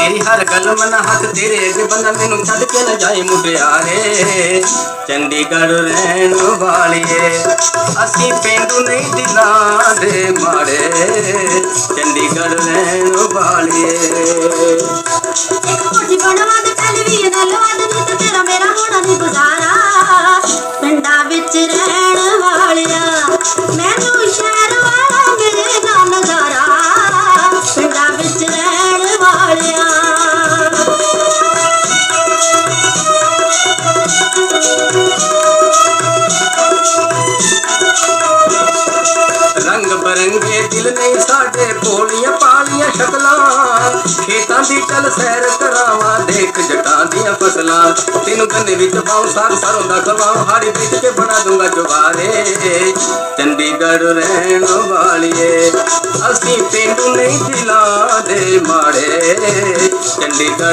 ਤੇਰੀ ਹਰ ਗੱਲ ਮਨ, ਹੱਥ ਤੇਰੇ ਅੱਗੇ ਬੰਦਾ ਮੈਨੂੰ ਛੱਡ ਕੇ ਨਾ ਜਾਏ ਮੁਟਿਆਰੇ ਚੰਡੀਗੜ੍ਹ ਰਹਿਣ ਵਾਲੀਏ, ਅਸੀਂ ਪਿੰਡੂ ਨਹੀਂ ਦਿਲਾਂ ਦੇ ਮਾੜੇ। ਚੰਡੀਗੜ੍ਹ ਰਹਿਣ ਵਾਲੀਏ। ਰੰਗ ਬਰੰਗੇ ਦਿਲ ਨਹੀਂ ਸਾਡੇ ਭੋਲੀਆਂ ਪਾਲੀਆਂ ਸ਼ਕਲਾਂ। ਖੇਤਾਂ ਦੀ ਚੱਲ ਸੈਰ ਕਰਾਵਾਂ, ਦੇਖ ਜਟਾਂ ਦੀਆਂ ਫਸਲਾਂ। ਤੈਨੂੰ ਕੰਨੇ ਵਿੱਚ ਪਾਉ, ਸਾਰ ਸਰੋਂ ਦਾ ਖਵਾਉ ਹਾੜੀ ਵਿੱਚ ਕੇ ਬਣਾ ਦੂੰਗਾ ਜਵਾਰੇ। ਚੰਡੀਗੜ੍ਹ ਰਹਿਣ ਵਾਲੀਏ, ਅਸੀਂ ਪਿੰਡੂ ਨਹੀਂ ਦਿਲਾਂ ਦੇ ਮਾੜੇ। ਚੰਡੀਗੜ੍ਹ